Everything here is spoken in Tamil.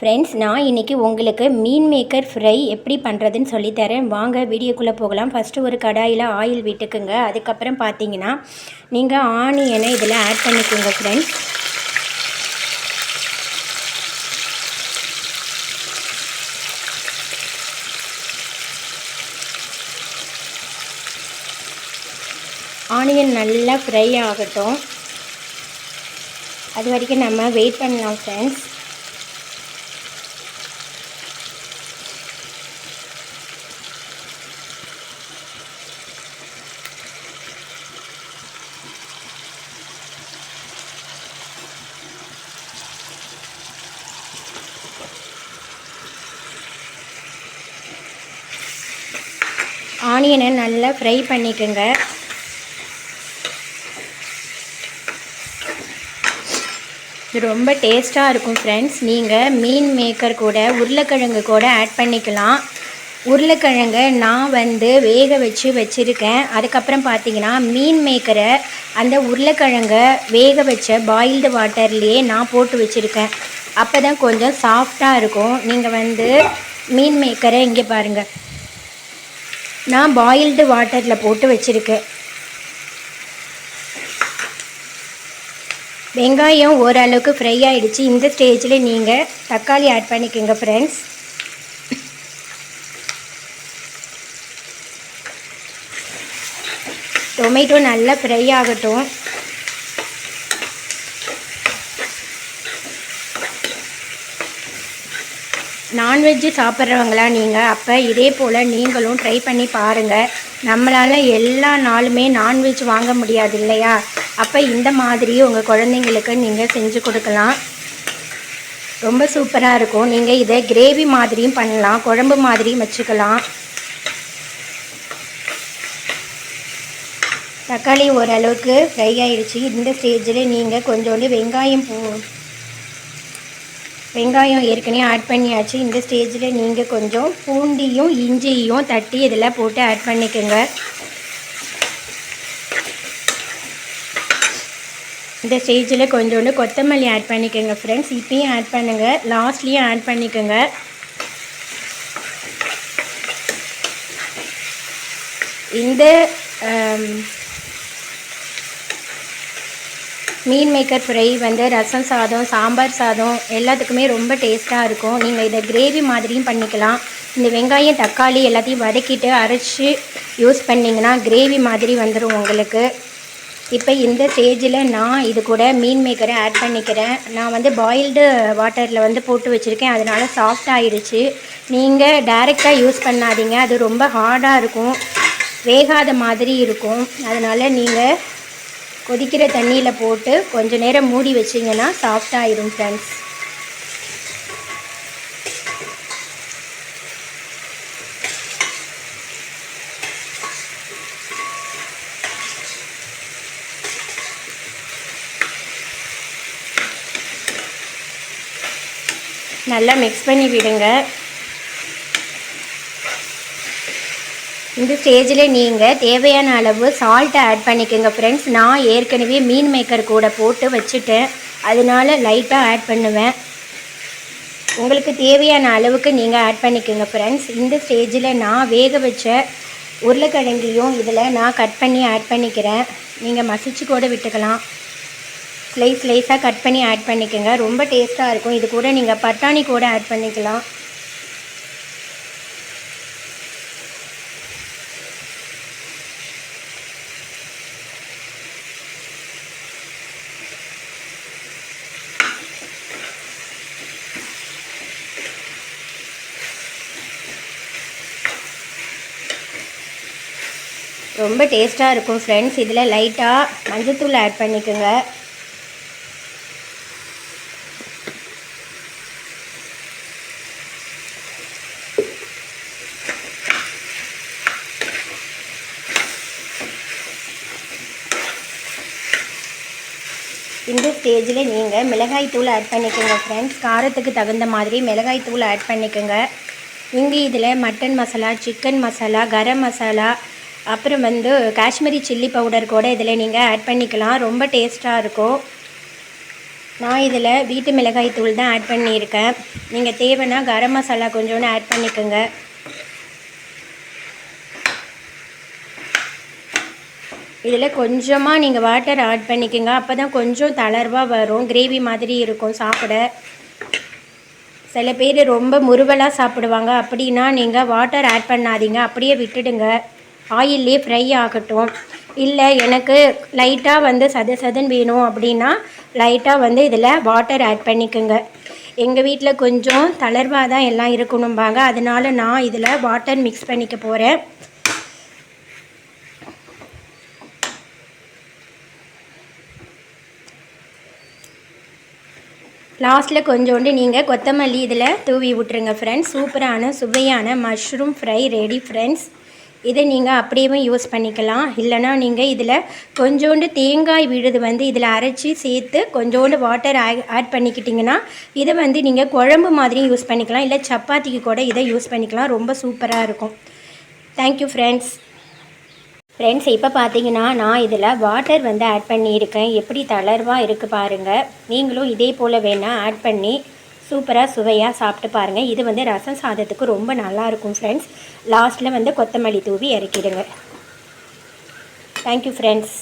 ஃப்ரெண்ட்ஸ் நான் இன்றைக்கி உங்களுக்கு மீன் மேக்கர் ஃப்ரை எப்படி பண்ணுறதுன்னு சொல்லித்தரேன் வாங்க வீடியோக்குள்ளே போகலாம். ஃபஸ்ட்டு ஒரு கடாயில் ஆயில் விட்டுக்குங்க. அதுக்கப்புறம் பார்த்தீங்கன்னா நீங்கள் ஆனியனை இதில் ஆட் பண்ணிக்கோங்க ஃப்ரெண்ட்ஸ் ஆனியன் நல்லா ஃப்ரை ஆகட்டும். அது வரைக்கும் நம்ம வெயிட் பண்ணலாம் ஃப்ரெண்ட்ஸ் ஆனியனை நல்லா ஃப்ரை பண்ணிக்கோங்க. இது ரொம்ப டேஸ்ட்டாக இருக்கும் ஃப்ரெண்ட்ஸ் நீங்கள் மீன் மேக்கர் கூட உருளைக்கிழங்கு கூட ஆட் பண்ணிக்கலாம். உருளைக்கிழங்கை நான் வந்து வேக வச்சு வச்சுருக்கேன். அதுக்கப்புறம் பார்த்தீங்கன்னா மீன் மேக்கரை அந்த உருளைக்கிழங்கை வேக வச்ச பாயில்டு வாட்டர்லேயே நான் போட்டு வச்சுருக்கேன். அப்போ தான் கொஞ்சம் சாஃப்டாக இருக்கும். நீங்கள் வந்து மீன் மேக்கரை இங்கே பாருங்கள் நான் பாயில்டு வாட்டரில் போட்டு வச்சுருக்கேன். வெங்காயம் ஓரளவுக்கு ஃப்ரை ஆகிடுச்சு இந்த ஸ்டேஜில் நீங்கள் தக்காளி ஆட் பண்ணிக்கோங்க ஃப்ரெண்ட்ஸ் டொமேட்டோ நல்லா ஃப்ரை ஆகட்டும். நான்வெஜ்ஜு சாப்பிட்றவங்களா நீங்கள் அப்போ இதே போல் நீங்களும் ட்ரை பண்ணி பாருங்கள் நம்மளால் எல்லா நாளுமே நான்வெஜ் வாங்க முடியாது இல்லையா? அப்போ இந்த மாதிரி உங்கள் குழந்தைங்களுக்கு நீங்கள் செஞ்சு கொடுக்கலாம். ரொம்ப சூப்பராக இருக்கும். நீங்கள் இதை கிரேவி மாதிரியும் பண்ணலாம். குழம்பு மாதிரியும் வச்சுக்கலாம். தக்காளி ஓரளவுக்கு ஃப்ரை ஆயிடுச்சு இந்த ஸ்டேஜில் நீங்கள் கொஞ்சோண்டு வெங்காயம் பூ வெங்காயம் ஏற்கனவே ஆட் பண்ணியாச்சு. இந்த ஸ்டேஜில் நீங்கள் கொஞ்சம் பூண்டியும் இஞ்சியும் தட்டி இதில் போட்டு ஆட் பண்ணிக்கோங்க. இந்த ஸ்டேஜில் கொஞ்சோண்டு கொத்தமல்லி ஆட் பண்ணிக்கோங்க ஃப்ரெண்ட்ஸ் இப்பயும் ஆட் பண்ணுங்கள் லாஸ்ட்லேயும் ஆட் பண்ணிக்கோங்க. இந்த மீன் மேக்கர் ஃப்ரை வந்து ரசம் சாதம் சாம்பார் சாதம் எல்லாத்துக்குமே ரொம்ப டேஸ்ட்டாக இருக்கும். நீங்கள் இதை கிரேவி மாதிரியும் பண்ணிக்கலாம். இந்த வெங்காயம் தக்காளி எல்லாத்தையும் வதக்கிட்டு அரைச்சி யூஸ் பண்ணிங்கன்னா கிரேவி மாதிரி வந்துடும் உங்களுக்கு. இப்போ இந்த ஸ்டேஜில் நான் இது கூட மீன் மேக்கரை ஆட் பண்ணிக்கிறேன். நான் வந்து பாயில்டு வாட்டரில் வந்து போட்டு வச்சுருக்கேன். அதனால் சாஃப்ட் ஆகிடுச்சு நீங்கள் டைரெக்டாக யூஸ் பண்ணாதீங்க. அது ரொம்ப ஹார்டாக இருக்கும். வேகாத மாதிரி இருக்கும். அதனால் நீங்கள் கொதிக்கிற தண்ணியில் போட்டு கொஞ்சம் நேரம் மூடி வச்சிங்கன்னா சாஃப்டாகிடும் ஃப்ரெண்ட்ஸ் நல்லா மிக்ஸ் பண்ணி விடுங்க. இந்த ஸ்டேஜில் நீங்கள் தேவையான அளவு சால்ட்டை ஆட் பண்ணிக்கோங்க ஃப்ரெண்ட்ஸ் நான் ஏற்கனவே மீன் மேக்கர் கூட போட்டு வச்சுட்டேன். அதனால லைட்டாக ஆட் பண்ணுவேன். உங்களுக்கு தேவையான அளவுக்கு நீங்கள் ஆட் பண்ணிக்கோங்க ஃப்ரெண்ட்ஸ் இந்த ஸ்டேஜில் நான் வேக வச்ச உருளைக்கிழங்கையும் இதில் நான் கட் பண்ணி ஆட் பண்ணிக்கிறேன். நீங்கள் மசிச்சு கூட விட்டுக்கலாம். ஸ்லைஸ் ஸ்லைஸாக கட் பண்ணி ஆட் பண்ணிக்கோங்க. ரொம்ப டேஸ்ட்டாக இருக்கும். இது கூட நீங்கள் பட்டாணி கூட ஆட் பண்ணிக்கலாம். ரொம்ப டேஸ்ட்டாக இருக்கும் ஃப்ரெண்ட்ஸ் இதில் லைட்டாக மஞ்சத்தூள் ஆட் பண்ணிக்கோங்க. இந்த ஸ்டேஜில் நீங்கள் மிளகாய் தூள் ஆட் பண்ணிக்கோங்க ஃப்ரெண்ட்ஸ் காரத்துக்கு தகுந்த மாதிரி மிளகாய் தூள் ஆட் பண்ணிக்கோங்க. இங்கே இதில் மட்டன் மசாலா சிக்கன் மசாலா கரம் மசாலா அப்புறம் வந்து காஷ்மீரி சில்லி பவுடர் கூட இதில் நீங்கள் ஆட் பண்ணிக்கலாம். ரொம்ப டேஸ்ட்டாக இருக்கும். நான் இதில் வீட்டு மிளகாய் தூள் தான் ஆட் பண்ணியிருக்கேன். நீங்கள் தேவைன்னா கரம் மசாலா கொஞ்சோன்னு ஆட் பண்ணிக்கோங்க. இதில் கொஞ்சமாக நீங்கள் வாட்டர் ஆட் பண்ணிக்கோங்க. அப்போ தான் கொஞ்சம் தளர்வாக வரும். கிரேவி மாதிரி இருக்கும் சாப்பிட. சில பேர் ரொம்ப முருவலாக சாப்பிடுவாங்க. அப்படின்னா நீங்கள் வாட்டர் ஆட் பண்ணாதீங்க. அப்படியே விட்டுடுங்க. ஆயிலே ஃப்ரை ஆகட்டும். இல்லை எனக்கு லைட்டாக வந்து சத சதன் வேணும் அப்படின்னா லைட்டாக வந்து இதில் வாட்டர் ஆட் பண்ணிக்கோங்க. எங்கள் வீட்டில் கொஞ்சம் தளர்வாக தான் எல்லாம் இருக்கணும்பாங்க. அதனால நான் இதில் வாட்டர் மிக்ஸ் பண்ணிக்க போகிறேன் லாஸ்ட்டில் கொஞ்சோண்டு நீங்கள் கொத்தமல்லி இதில் தூவி விட்ருங்க ஃப்ரெண்ட்ஸ் சூப்பரான சுவையான மஷ்ரூம் ஃப்ரை ரெடி ஃப்ரெண்ட்ஸ் இதை நீங்கள் அப்படியே யூஸ் பண்ணிக்கலாம். இல்லைனா நீங்கள் இதில் கொஞ்சோண்டு தேங்காய் விழுது வந்து இதில் அரைச்சி சேர்த்து கொஞ்சோண்டு வாட்டர் ஆட் பண்ணிக்கிட்டிங்கன்னா இதை வந்து நீங்கள் குழம்பு மாதிரியும் யூஸ் பண்ணிக்கலாம். இல்லை சப்பாத்திக்கு கூட இதை யூஸ் பண்ணிக்கலாம். ரொம்ப சூப்பராக இருக்கும். தேங்க்யூ ஃப்ரெண்ட்ஸ் ஃப்ரெண்ட்ஸ் இப்போ பார்த்தீங்கன்னா நான் இதில் வாட்டர் வந்து ஆட் பண்ணியிருக்கேன். எப்படி தளர்வாக இருக்குது பாருங்கள் நீங்களும் இதே போல் வேணால் ஆட் பண்ணி சூப்பராக சுவையாக சாப்பிட்டு பாருங்கள் இது வந்து ரசம் சாதத்துக்கு ரொம்ப நல்லாயிருக்கும் ஃப்ரெண்ட்ஸ் லாஸ்ட்டில் வந்து கொத்தமல்லி தூவி இறக்கிடுங்க. Thank you friends